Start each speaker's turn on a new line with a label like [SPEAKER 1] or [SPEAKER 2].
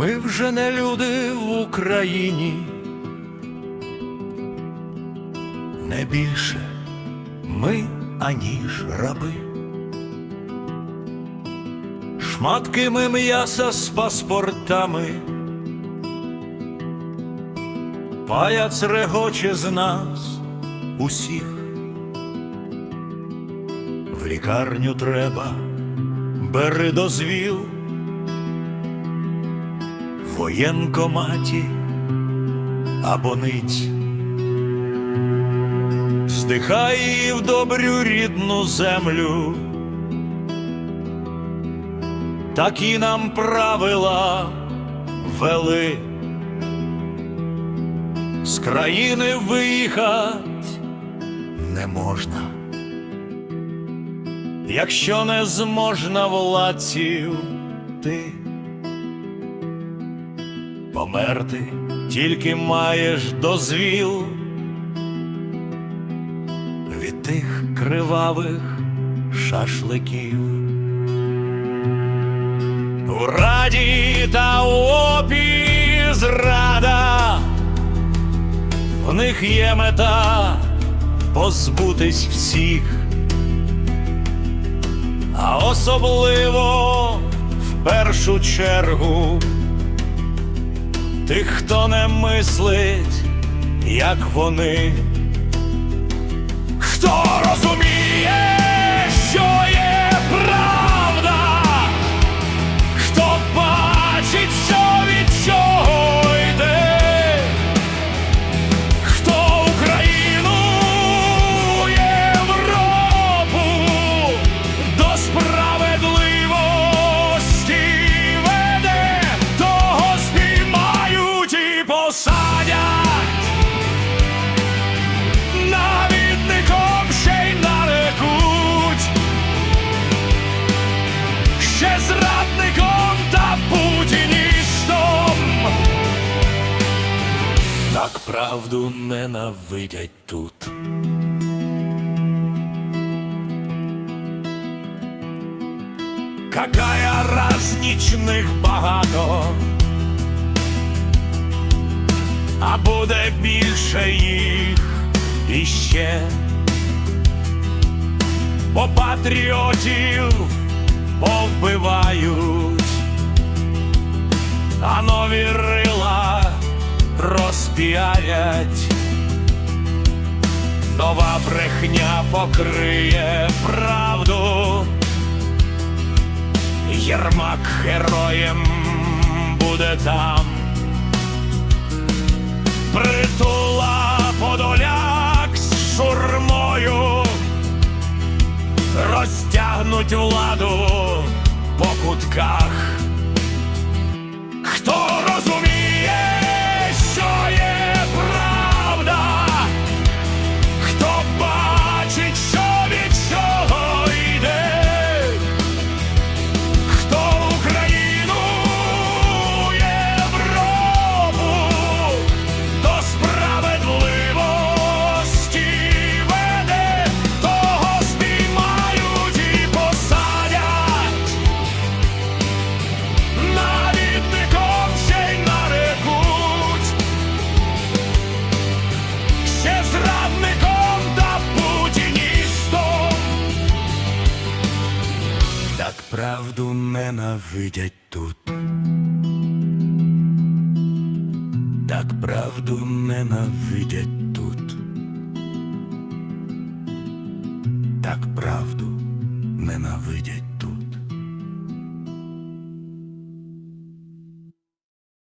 [SPEAKER 1] Ми вже не люди в Україні, не більше ми, аніж раби. Шматки ми м'яса з паспортами, паяц регоче з нас усіх. В лікарню треба, бери дозвіл воєнкоматі або ниць. Здихай її в добрю рідну землю. Такі нам правила вели. З країни виїхать не можна. Якщо не зможна владців ти померти тільки маєш дозвіл від тих кривавих шашликів. У раді та у опі зрада, в них є мета позбутись всіх, а особливо в першу чергу тих, хто не мислить, як вони, хто розуміє, правду ненавидять тут. Какая раз нічних багато, а буде більше їх іще, бо патріотів повбивають, а нові рила розпіарять. Нова брехня покриє правду. Єрмак героєм буде там. Притула подоляк з шурмою розтягнуть владу по кутках. Хто ненавидять тут. Так правду ненавидять тут. Так правду ненавидять